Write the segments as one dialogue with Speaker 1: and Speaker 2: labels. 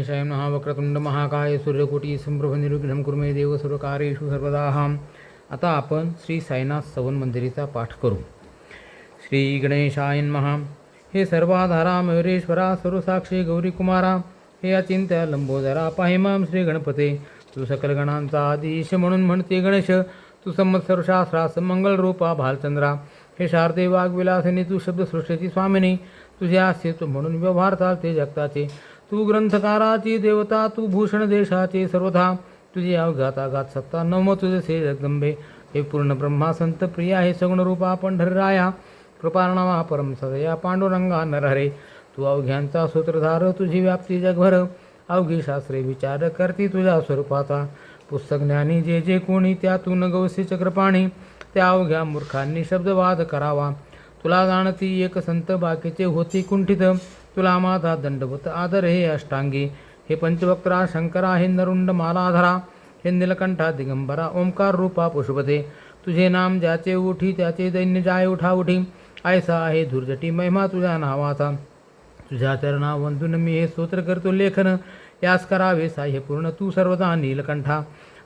Speaker 1: ईशाय नः महाकाय सूर्यकोटी संप्रभ निर्विघ्नं कुर्मे देव सर्वकारेषु सर्वदाहाम। आता आपण श्री साईनाथ सवन मंदिरीचा पाठ करू। श्री गणेशाय महा हे सर्वाधारा मयुरेश्वरा सर्वसाक्षी गौरीकुमारा हे अचिंत्य लंबोदरा पाहिमाम श्री गणपते। तू सकल गणांचा आदिश म्हणून म्हणते गणेश। तू संमत सर्वशास्त्रा समंगल रूपा भालचंद्रा। हे शारदे वाघविलासिनी तू शब्दसृष्टीची स्वामिनी। तुझे अस्तित्व म्हणून व्यवहार चालते जगताचे। तू ग्रंथकाराची देवता तू भूषण देशाचे सर्वथा. तुझी अवघात आघात सत्ता नम तुझे जगदंबे हे पूर्ण ब्रह्मा संत प्रिया हे सगुण रूपा पंढरराया. कृपारणा परम सदया पांडुरंगा नरहरे. तू अवघ्यांचा सूत्रधार तुझी व्याप्ती जगभर. अवघी शास्त्रे विचार करती तुझ्या स्वरूपाचा. पुस्तक ज्ञानी जे जे कोणी त्यातून गवसी चक्रपाणी. त्या अवघ्या मूर्खांनी शब्दवाद करावा. तुला जाणती एक संत बाकीचे होती कुंठित. तुला माझा दंडवत आदर हे अष्टांगी. हे पंचवक्त्रा शंकरा हे नरुंड मालाधरा हे निलकंठा दिगंबरा ओंकार रूपा पुष्पते तुझे नाम ज्याचे उठी त्याचे दैन्य जाय उठा उठी. ऐसा आहे धुर्जटी महिमा तुझ्या नावाचा. तुझ्या चरणा वंदून मी हे स्तोत्र करतो लेखन. यास करावे साह्य पूर्ण तू सर्वदा नीलकंठा.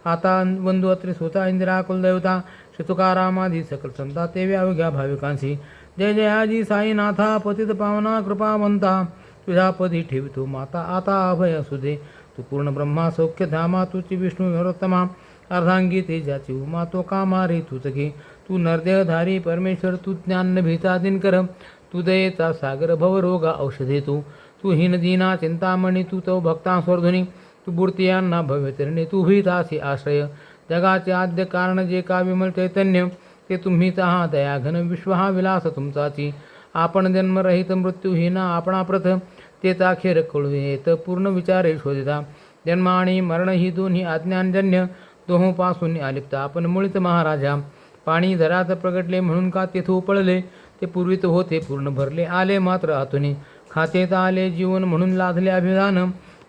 Speaker 1: आता वंदू अत्रे स्वतः इंदिरा कुलदेवता श्री सकल संता ते अवघ्या भाविकांशी. जय जयाजी साईनाथा पतित पावना कृपावंता. तुझ्या पदी ठेवितो माता आता अभय असू दे. तू पूर्ण ब्रह्मा सौख्य धामा तुची विष्णू नरोत्तमा अर्धांगी तेजाची उमा तो कामारी तुझ घे. तू नरदेहधारी परमेश्वर तू ज्ञान भीता दिनकर. तू दयेचा सागर भवरोगा औषधे तू. तू हिनदीना चिंतामणी तू तो भक्ता स्वर्धुनी तू मूर्तियांना भव्यतरणी तू भीतासी आश्रय. जगाचे आद्य कारण जे का विमल चैतन्य. ते तुम्हीच हा दयाघन विश्व हा विलास तुमचाची. आपण जन्मरहित मृत्यूहीना आपणाप्रथ तेचा अखेर कळू येत पूर्ण विचारे शोधिता. जन्म आणि मरण ही दोन्ही अज्ञानजन्य दोहोपासून आलिप्त आपण मुळीत महाराजा. पाणी धरात प्रगटले म्हणून का तेथे उपळले? ते पूर्वीत होते पूर्ण भरले आले मात्र हातून खातेत आले जीवन म्हणून लादले अभिधान.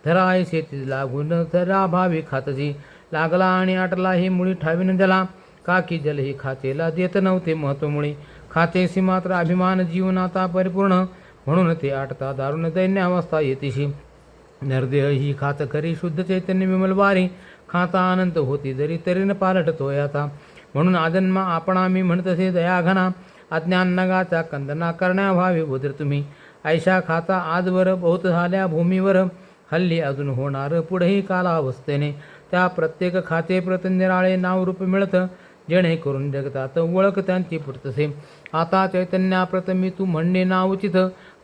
Speaker 1: धरा शेती लागून धरा भावी खातची लागला आणि आटला हे मुळी ठावीन जला. का की जल ही खातेला देत नव्हते महत्त्वमुळे. खातेशी खातेसी मात्र अभिमान जीवनाता परिपूर्ण. म्हणून ते आटता दारुण दैन्य अवस्था येतीशी. नरदेह ही खात खरी शुद्ध चैतन्य विमल वारी. खाता आनंद होती जरी तरीन पालटतो याचा म्हणून आजन्मा आपण आम्ही म्हणतसे दयाघना. अज्ञान नगाचा कंदना करण्याभावी व्हावे उदर तुम्ही. ऐशा खाता आजवर बहुत झाल्या भूमीवर. हल्ली अजून होणार पुढेही कालावस्थेने. त्या प्रत्येक खाते प्रतनिराळे नावरूप मिळतं. जेणेकरून जगतात ओळख त्यांची पुरतसे. आता चैतन्याप्रतमी तू म्हणणे ना उचित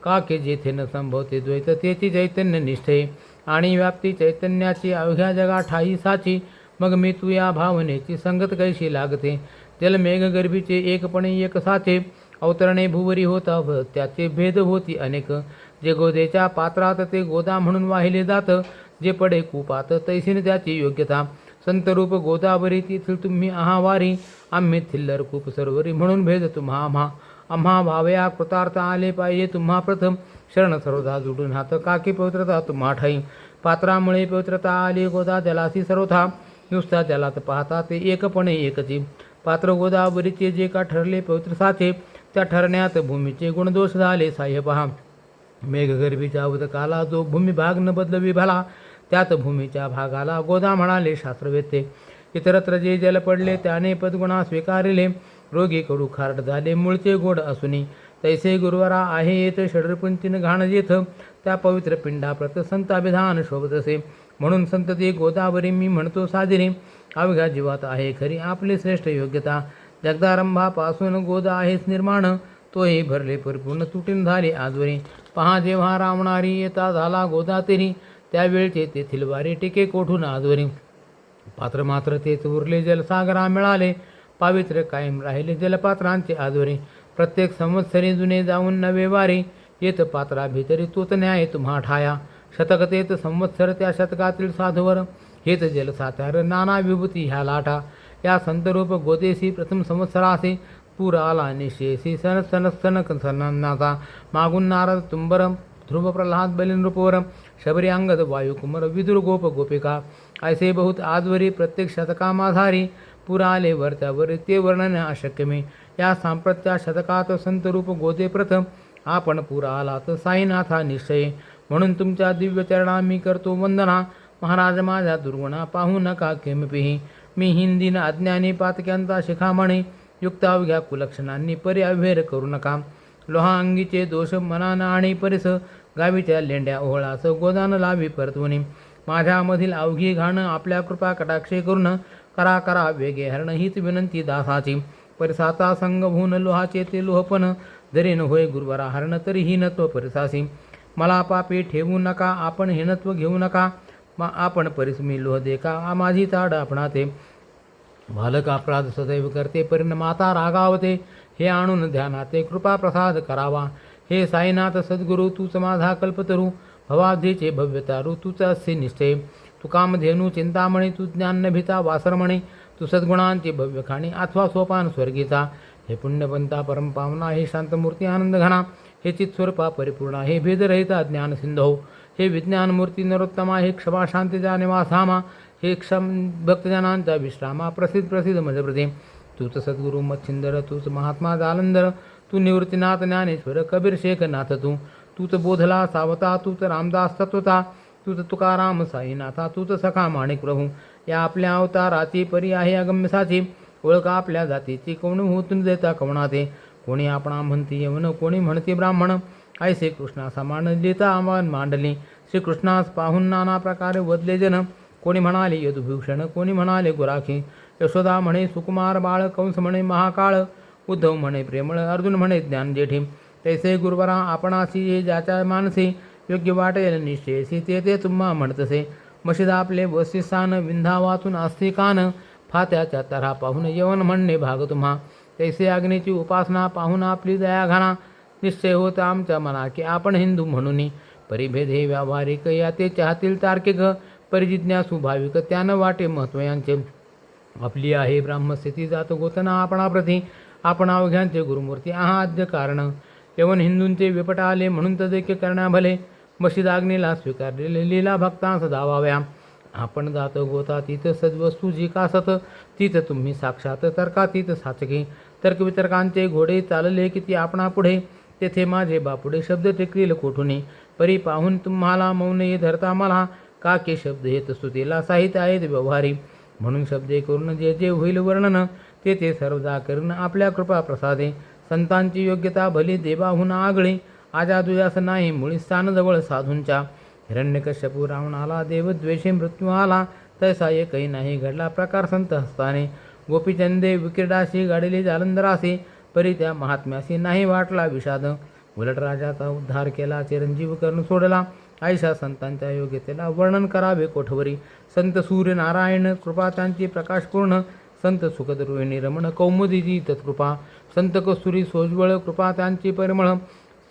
Speaker 1: का के जेथे न संभवते द्वैत तेची चैतन्य निष्ठे. आणि व्याप्ती चैतन्याची अवघ्या जगा ठाई साची. मग मी तू या भावनेची संगत कैशी लागते? जलमेघ गर्भीचे एकपणे एक साचे. अवतरणे भुवरी होता व त्याचे भेद होती अनेक. जे गोदेच्या पात्रात ते गोदा म्हणून वाहिले जात. जे पडे कुपात तैसीन त्याची योग्यता. संतरूप गोदावरी तेथील तुम्ही आहावारी. आम्ही थिल्लर खूप सरोवरी म्हणून भेद तुम्हा आम्हा. आम्हा भावया कृतार्थ आले पाहिजे तुम्हा प्रथम. शरण सर्वदा जुडून हात काकी पवित्रता तुम्हा ठाई. पात्रामुळे पवित्रता आली गोदा जलासी सर्वथा. नुसता जलात पाहता ते एकपणे एकची पात्र गोदावरीचे जे का ठरले पवित्र साचे त्या ठरण्यात भूमीचे गुणदोष झाले साह्य पहा मेघगर्भीच्या उदकाला जो भूमी भाग न बदलवी भला. त्यात भूमीच्या भागाला गोदा म्हणाले शास्त्रवेत्ते. इतरत्र जे जल पडले त्याने पदगुणा स्वीकारिले. रोगी कडू खारट झाले मूळचे गोड असुनी. तैसे गुरुवारा आहे येत षडरपंचीन घाण जेथ. त्या पवित्र पिंडाप्रत संत अभिधान शोभत असे म्हणून संतती गोदावरी मी म्हणतो साजिरी. अवघ्या जीवात आहे खरी आपली श्रेष्ठ योग्यता. जगदारंभापासून गोदा आहेच निर्माण. तोही भरले परिपूर्ण तुटीन झाले आजवरी. पहा जेव्हा रावणारी येता झाला गोदा तेरी. त्यावेळचे तेथील वारे टिके कोठून आजवरी? पात्र मात्र तेच उरले जलसागरा मिळाले. पावित्र्य कायम राहिले जलपात्रांचे आजवरी. प्रत्येक संवत्सरी जुने जाऊन नवे वारे. येत पात्रा भितरी तोच न्याय तुम्हा ठाया शतक तेच संवत्सर त्या शतकातील साधूवर. हेच जलसातार नाना विभूती ह्या लाटा. या संतरूप गोदेशी प्रथम संवत्सरासे. पूर आला निशेसी सन सन सनक सन्नाचा मागून नारद तुंबरम ध्रुव प्रल्हाद बलिन शबरी अंगद वायुकुमर विदुर गोप गोपिका। ऐसे बहुत आजवरी प्रत्येक शतकामाधारी पुराले आले वर त्यावर ते वर्णन अशक्य मी। या सांप्रत्या शतकात संतरूप गोते प्रथम आपण पुरा आला तर साईनाथा निश्चय। म्हणून तुमच्या दिव्य चरणा मी करतो वंदना। महाराज माझ्या दुर्गुणा पाहू नका केमपिही। मी हिंदीन अज्ञानी पातक्यांचा शिखामणी युक्तावघ्या कुलक्षणांनी परी करू नका। लोहा अंगीचे दोष मनानं आणि परिस गावीच्या लेंड्या ओहळास गोदान लावी परतवणी. माझ्यामधील अवघी घाणं आपल्या कृपा कटाक्षे करून करा करा वेगे हरण हीच विनंती दासाची. परिसाचा संग होऊन लोहाचे ते लोहपण जरी न होय गुरुवरा हरण तरीही नत्व परिसासी. मला पापी ठेवू नका आपण हिनत्व घेऊ नका. मा आपण परिसमी लोह देखा आ माझी ताड आपणाते. बालक अपराध सदैव करते परिणमाता रागावते. हे आणून ध्यानाते कृपा प्रसाद करावा. हे साईनाथ सद्गुरू तूच माझा कल्पतरू. भवाब्धीचे भव्यता तारू तूच असे निश्चय तू कामधेनू चिंतामणी तू ज्ञान न वासरमणी. तू सद्गुणांची भव्य खाणी अथवा सोपान स्वर्गीचा. हे पुण्यपंथा परमपावना हे शांतमूर्ती आनंद घना. हे चित्स्वरूपा परिपूर्णा हे भेदरहिता ज्ञान सिंधो. हे विज्ञानमूर्ती नरोत्तमा हे क्षमा शांतीचा निवासामा. हे क्षम भक्तजनांचा विश्रामा प्रसिद्ध प्रसिद्ध मजप्रती तूच सद्गुरू मच्छिंदर तूच महात्मा जालंधर तू निवृत्तीनाथ ज्ञानेश्वर कबीर शेख नाथ तू तूच बोधला सावता तूच रामदास तत्वता तूच तुकाराम साईनाथा तूच सखा माणिक प्रभू. या आपल्या अवताराची परी आहे अगम्यसाची ओळख आपल्या जातीची कोण होतून देता कवणाते कोणी आपणा म्हणती यवन कोणी म्हणते ब्राह्मण? आई श्रीकृष्णा समान लिहिता आव्हान मांडली. श्रीकृष्णास पाहून नाना प्रकारे वदले जन. कोणी म्हणाले यदुभूषण कोणी म्हणाले गुराखी? यशोदा म्हणे सुकुमार बाळ कंस म्हणे महाकाळ उद्धव म्हणे प्रेमळ अर्जुन म्हणे ज्ञान जेठी तैसे गुरुवरा आपणासी जे ज्याच्या मानसी योग्य वाटेल निश्चयसी ते ते तुम्हा म्हणतसे. मशीद आपले वसिस्थान विंधावातून असते कान फात्याच्या तरा पाहून यवन म्हणणे भाग तुम्हा. तैसे अग्नीची उपासना पाहून आपली दया घाणा निश्चय होत आमच्या मना की आपण हिंदू म्हणून परिभेद हे व्यावहारिक या ते चाहतील तार्किक परिजिज्ञासू भाविक त्यानं वाटे महत्त्व यांचे. आपली आहे ब्राह्मस्थिती जात गोतना आपणाप्रती आपण अवघ्यांचे गुरुमूर्ती आहा आद्य कारण. यवन हिंदूंचे विपट आले म्हणून तदैक्य करण्या भले मशीद आग्नेला स्वीकारलेले लीला भक्तांस धावाव्या आपण जात गोता तीत सद्वस्तू जी कासत तिथं तुम्ही साक्षात तर्कातीत साचके. तर्कवितर्कांचे घोडे चालले किती आपणापुढे तेथे माझे बापुडे शब्द टेकतील कोठुनी? परी पाहून तुम्हाला मौन ये धरता मला का के शब्द येत स्तुतीला साहित्य आहेत व्यवहारी? म्हणून शब्दे करून जे जे होईल वर्णन ते ते सर्वदा करून आपल्या कृपा प्रसादे. संतांची योग्यता भली देवाहून आगळी. आजादुयास नाही मुळी स्थानजवळ साधूंच्या. हिरण्यकश्यपू रावणाला देवद्वेषे मृत्यू आला. तैसा एकही नाही घडला प्रकार संत हस्ताने. गोपीचंदे विकिरडाशी गाडीले जालंधरासी परी त्या महात्म्याशी नाही वाटला विषाद. उलट राजाचा उद्धार केला चिरंजीव करून सोडला. आयशा संतांच्या योग्यतेला वर्णन करावे कोठवरी. संत सूर्यनारायण कृपा त्यांची प्रकाशपूर्ण. संत सुखदरोहिणी रमण कौमुदीजी तत्कृपा. संत कस्तुरी सोज्वळ कृपा त्यांची परिमळ.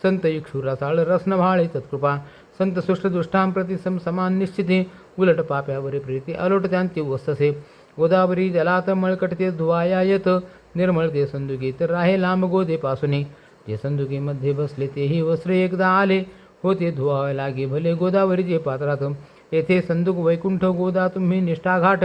Speaker 1: संत इक्षुरसाळ रसनभाळे तत्कृपा. संत सुष्टदुष्टांप्रती सम समान निश्चिती. उलट पाप्यावरी प्रीती अलोट त्यांची वस्तसे. गोदावरी जलात मळकटते धुवाया येत. निर्मळ ते संदुगी तर राहे लांब गोदेपासून जे संदुगीमध्ये बसले तेही वस्त्रे एकदा आले. होते धुवावे लागे भले गोदावरीचे पात्रात येथे संदूक वैकुंठ गोदा तुम्ही निष्ठाघाट.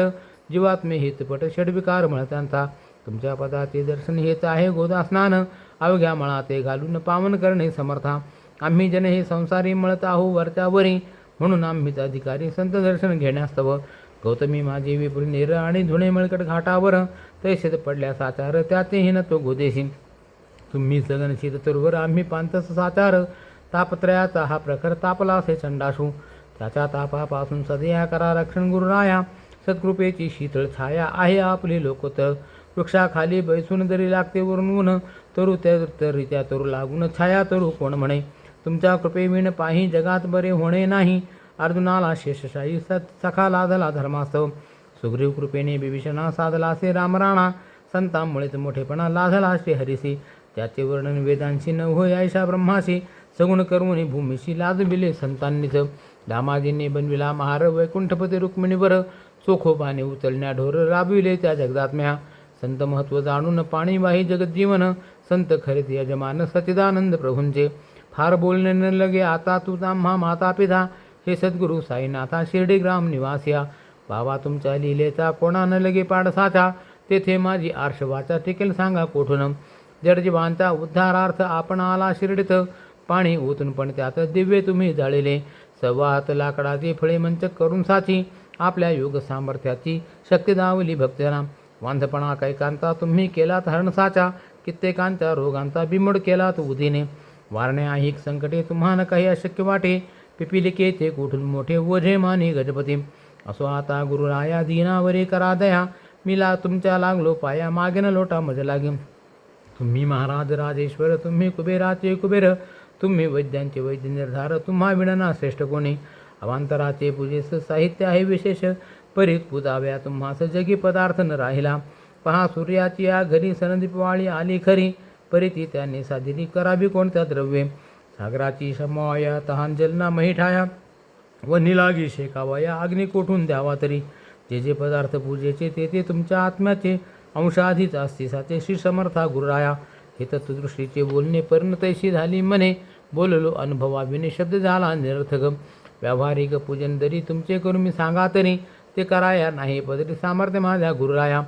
Speaker 1: जीवात्मे हितपट षडविकार म्हणतांचा तुमच्या पदाचे दर्शन हेच आहे गोदा स्नान. अवघ्या मळाते घालून पावन करणे समर्था. आम्ही जन हे संसारी मळत आहो वरच्यावरी. म्हणून आम्हीच अधिकारी संत दर्शन घेण्यास्तव गौतमी माझे विपुल नेर आणि धुणे मळकट घाटावर. तैसेत पडल्या साचार त्यातही न तो गोदेशी. तुम्ही सगनशीत तरुवर आम्ही पांतस साचार. तापत्रयाचा हा प्रखर तापला असे चंडासू. त्याच्या तापापासून सदैया करा रक्षण गुरुराया. सत्कृपेची शीतळ छाया आहे आपली लोक तर वृक्षाखाली बैसून जरी लागते वरून ऊन तरू त्या तरी त्या तरू लागून छाया तरू कोण म्हणे? तुमच्या कृपेविण पाही जगात बरे होणे नाही. अर्जुनाला शेषशाही सत सखा लादला धर्मास्तव. सुग्रीव कृपेने बिभीषणा साधला असे रामराणा. संतांमुळेच मोठेपणा लाधला श्री हरिसी. त्याचे वर्णन वेदांशी न होय ऐशा ब्रह्माशी. सगुण करून भूमीशी लाजविले संतांनीच दामाजींनी बनविला महार वैकुंठपती रुक्मिणीवर चोखोबाने उचलण्या ढोर राबविले त्या जगदात्म्या। संत महत्त्व जाणून पाणीवाही जगज्जीवन संत खरेच यजमान सचिदानंद प्रभूंचे। फार बोलणे न लगे आता तू ताम्हा माता पिता। हे सद्गुरू साईनाथा शिर्डी ग्राम निवासिया। बाबा तुमच्या लिलेचा कोणा न लगे पाडसाचा। तेथे माझी आर्षवाचा टिकेल सांगा कोठून। जडजीवांचा उद्धारार्थ आपण आला शिर्डीत। पाणी ओतून पण त्यात दिव्य तुम्ही जाळिले. सवात लाकडाची फळे मंचक करून साची. आपल्या योग सामर्थ्याची शक्ती दावली भक्तना वांधपणा कैकांता तुम्ही केलात हरणसाचा कित्येकांच्या रोगांचा बिमोड केलात उदीने. वारणे आहिक संकटे तुम्हाला काही अशक्य वाटे. पिपिलिकेचे कुठून मोठे ओझे माने गजपती. असो आता गुरुराया दीनावरे करा दया. मिला तुमच्या लागलो पाया मागेन लोटा मज लागे. तुम्ही महाराज राजेश्वर तुम्ही कुबेराचे कुबेर. तुम्ही वैद्यांचे वैद्य निर्धार तुम्हा विणना श्रेष्ठ कोणी? अवांतराचे पूजेस साहित्य आहे विशेष. परीत पुजाव्या तुम्हास जगी पदार्थ न राहिला. पहा सूर्याची या घरी सनदीपवाळी आली खरी. परिती त्यांनी साधिली करावी कोणत्या द्रव्ये? सागराची शमाया तहान जलना महिठाया. व निलागी शेकावाया अग्नी कोठून द्यावा तरी? जे जे पदार्थ पूजेचे ते ते तुमच्या आत्म्याचे. अंशाधीच अस्तिसाचे श्री समर्था गुरुराया. हे तत्वदृष्टीचे बोलणे परिणतैशी झाली म्हणे. बोललो अनुभवाविने शब्द झाला निरर्थक. व्यावहारिक पूजन जरी तुमचे करून मी सांगा तरी ते कराया नाही पदरी सामर्थ्य माझ्या गुरुराया.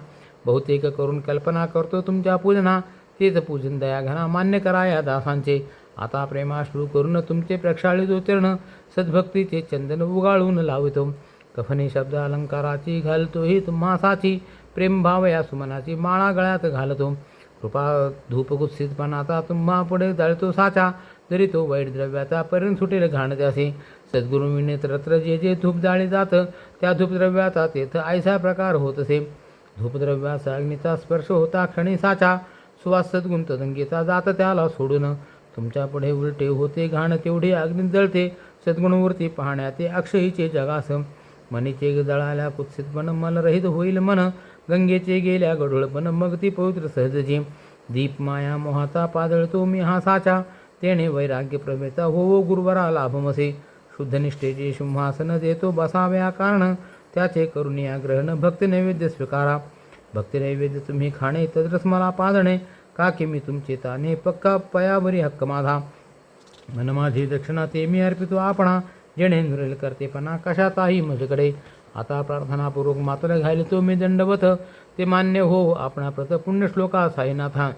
Speaker 1: बहुतेक करून कल्पना करतो तुमच्या पूजना तेच पूजन दया घना मान्य कराया दासांचे. आता प्रेमाश्रू करून तुमचे प्रक्षाळित उत्तीर्ण सद्भक्तीचे चंदन उगाळून लावितो. कफनी शब्द अलंकाराची घालतोही तुम्हा साची प्रेमभाव या सुमनाची माळा गळ्यात घालतो. कृपा धूपकुत्सितपणाचा तुम्हा पुढे जळतो साचा। जरी तो वाईट द्रव्याचा पर्यंत सुटेल घाण त्यासे। सद्गुरू नेत्रत्र जे जे धूप जाळे जातं त्या धूपद्रव्याचा तेथ ऐसा प्रकार होत असे धूपद्रव्याचा अग्नीचा स्पर्श होता क्षणी साचा। सुवास सद्गुंत दंगेचा जात त्याला सोडून। तुमच्यापुढे उलटे होते घाण तेवढे अग्नी जळते। सद्गुणवृत्ती पाहण्या ते अक्षयीचे जगास। मनीचे जळाल्या कुत्सितपण मन रहित होईल मन। गंगेचे गेल्या गढूळपण मग ती पवित्र सहजजी. दीप माया मोहाचा पादळतो मी हा साचा तेणे वैराग्य प्रभेचा होवो गुरुवरा लाभमसे शुद्धनिष्ठेचे सिंहासन देतो बसाव्या कारण. त्याचे करुणिया ग्रहण भक्ती नैवेद्य स्वीकारा. भक्ती नैवेद्य तुम्ही खाणे तद्रस मला पाजणे. का की मी तुमचे ताने पक्का पयावरी हक्क माझा मन माझी दक्षिणा ते मी अर्पितो आपणा. जेणे निरल करतेपणा कशाचाही माझ्याकडे. आता प्रार्थनापूर्वक मात्र घालितो मी दंडवत ते मान्य हो आपणा प्रत पुण्यश्लोका साईनाथा.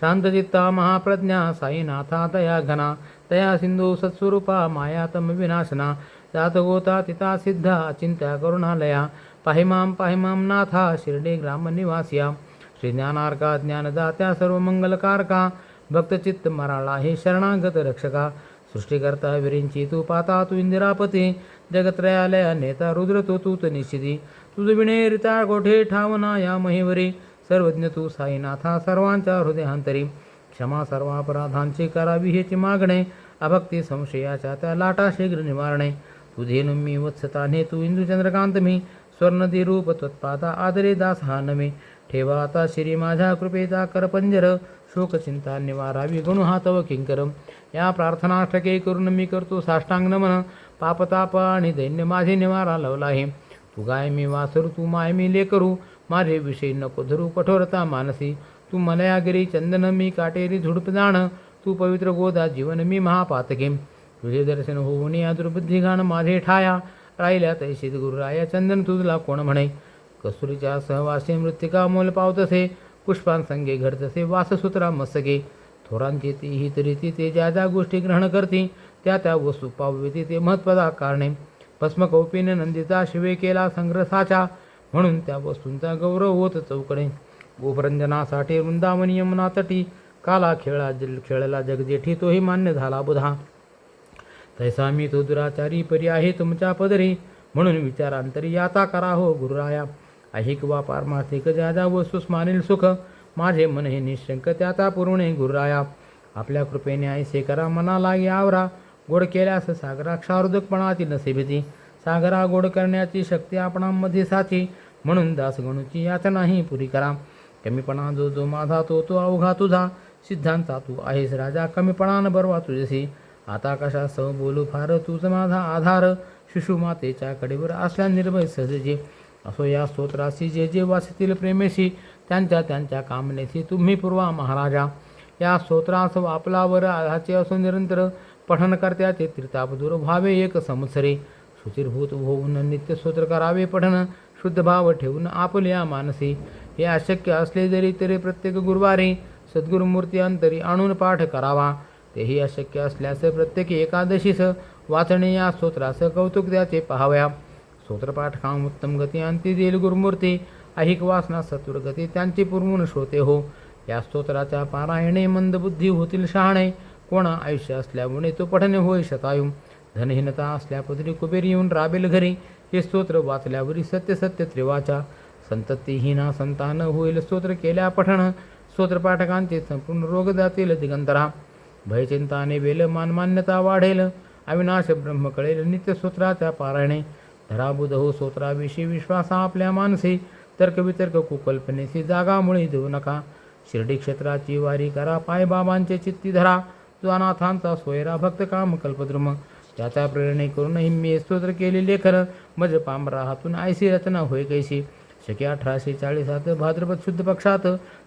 Speaker 1: शांतचित्ता महाप्रज्ञा साईनाथा तया घना तया सिंधू सत्स्वरूपा मायातम विनाशना जात गोता तिता सिद्धा अचिंत्या करुणालया पाहिमाम पाहिमाम नाथा शिर्डे ग्रामनिवासिया श्रीज्ञानार्का ज्ञानदात्या सर्व मंगलकारका भक्तचित्त मराळा हे शरणागत रक्षका सृष्टीकर्ता विरिंची तू पाता तू इंदिरापती जगत्रयालया नेता रुद्र तो तूत निशिदी तुझ रिता गोठे ठावना या महिवरी सर्वज्ञ तू साईनाथा सर्वांच्या हृदयांतरी क्षमा सर्व अपराधांची करावी हेची मागणे अभक्ती संशयाच्या त्या लाटा शीघ्र निवारणे तुझे मी वत्सताने तू इंदुचंद्रकांत मी स्वर्णदी रूप त्वत्पादा आदरे दास हा नमे ठेवा आता श्री माझ्या कृपेचा करपंजर शोकचिंता निवारावी गणु हातव किंकरम या प्रार्थनाष्टके करून मी करतो साष्टांग नमन पापताप आणि दैन्य माझे निवारा लवला आहे. तू गाय मी वासरू तू माय मी लेकरू माझे विषय नको धरू कठोरता मानसी. तू मलयागिरी चंदन मी काटेरी झुडप जाण तू पवित्र गोदा जीवन मी महापातके. तुझे दर्शन होऊन या दुर्बुद्धी माझे ठाया राहिल्या तैशीत गुरुराया चंदन तुझला कोण म्हणे? कसुरीच्या सहवासी मृत्तिका मोल पावतसे पुष्पांसंगे घडतसे वाससूत्रा मस्तके थोरांची ती ही तरी ती ते ज्या ज्या गोष्टी ग्रहण करती त्या त्या वस्तू पावती ते महत्त्वाचा कारणे भस्मकौपीने नंदीचा शिवे केला संग्रसाचा म्हणून त्या वस्तूंचा गौरव होत चौकडे. गोपरंजनासाठी वृंदावनी यमुनातटी काला खेळा जल खेळला जगजेठी तोही मान्य झाला बुधा. तैसा मी तो दुराचारी परी आहे तुमच्या पदरी म्हणून विचारांतरी याता करा हो गुरुराया. ऐहिक वा पारमार्थिक ज्या ज्या वस्तूस मानील सुख माझे मन हे निशंक त्याचा पुरवणे गुरुराया. आपल्या कृपेने ऐसे करा मनाला आवरा. गोड केल्यास सागरा क्षारोदकपणाची नसे सागरा गोड करण्याची शक्ती आपणामध्ये साची. म्हणून दासगणूची याचनाही पुरी करा. कमीपणा जो जो माझा तो तो अवघा तुझा. सिद्धांता तू आहेस राजा कमीपणानं बरवा तुझ्याशी. आता कशा सह बोलू फार तूच माझा आधार. शिशु मातेच्या कडेवर असल्या निर्भय सहजे. असो या स्तोत्राशी जे जे वाचतील प्रेमेशी. त्यांच्या त्यांच्या कामनेशी तुम्ही पूर्वा महाराजा. या स्तोत्रास आपलावर आधाचे असो निरंतर. पठन करत्याचे तीर्थापदूर व्हावे एक संवत्सरे. शुचिरभूत होऊन नित्य स्तोत्र करावे पठन शुद्ध भाव ठेवून आपल्या मानसी. हे अशक्य असले जरी तरी प्रत्येक गुरुवारी सद्गुरुमूर्ती अंतरी आणून पाठ करावा. तेही अशक्य असल्यास प्रत्येक एकादशीस वाचणे या स्तोत्रास कौतुक त्याचे पहाव्या. स्तोत्रपाठ काम उत्तम गती अंती देईल गुरुमूर्ती. अहिक वासना सत्वर गती त्यांची पुरवून श्रोते हो. या स्तोत्राच्या पारायणे मंदबुद्धी होतील शहाणे. कोणा आयुष्य असल्यामुळे तो पठणे होय शतायू धनहीनता असल्या पदरी कुबेर येऊन राबेल घरी. हे स्तोत्र वाचल्यावरी सत्य सत्य त्रिवाचा. संततीहीना संतान होईल स्तोत्र केल्या पठण. स्तोत्रपाठकांचे संपूर्ण रोग जातील दिगंतरा. भयचिंताने वेल मानमान्यता वाढेल. अविनाश ब्रह्म कळेल नित्य स्तोत्राच्या पारायणे. धराबुध हो स्तोत्राविषयी विश्वास आपल्या मानसी. तर्कवितर्क कुकल्पनेसी जागामुळे देऊ नका. शिर्डी क्षेत्राची वारी करा पाय बाबांचे चित्ती धरा. जो सोयरा भक्त काम कल्पद्रुम. त्याचा प्रेरणे करून मी स्तोत्र केले लेखन मज पांबरा हातून आयसी रचना होय कैसी. शके अठराशे चाळीसात भाद्रपद शुद्ध पक्षात.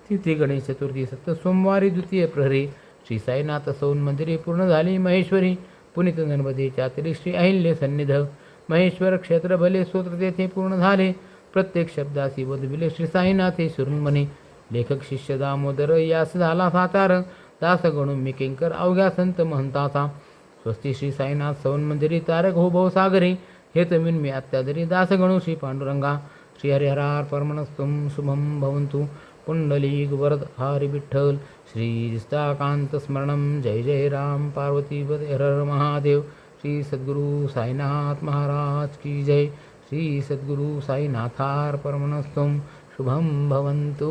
Speaker 1: तिथे गणेश चतुर्थी सत्त सोमवारी द्वितीय प्रहरी. श्री साईनाथ सौन मंदिरे पूर्ण झाली महेश्वरी. पुनित गणपतीच्या तरी श्री अहिल्य सन्निध. महेश्वर क्षेत्र भले स्तोत्र तेथे पूर्ण झाले. प्रत्येक शब्दासी वधविले श्री साईनाथे सुरुंगमने लेखक शिष्य दामोदर यास झाला सातार. दास गणू मी किंकर अवघ्या संत महंताचा स्वस्ती श्री साईनाथ सवन मंदिरी तारक हो भाऊ सागरी. हे तमीन मी अत्यादरी दास गणू श्री पांडुरंगा. श्री हरिहरार परमणस्तुम शुभम भवंतु पुंडलीक वरद हरि विठ्ठल. श्री दिष्टाकांत स्मरण. जय जय राम पार्वती पद हर महादेव. श्री सद्गुरु साईनाथ महाराज की जय. श्री सद्गुरु साईनाथार परमणस्तुम शुभम भवंतु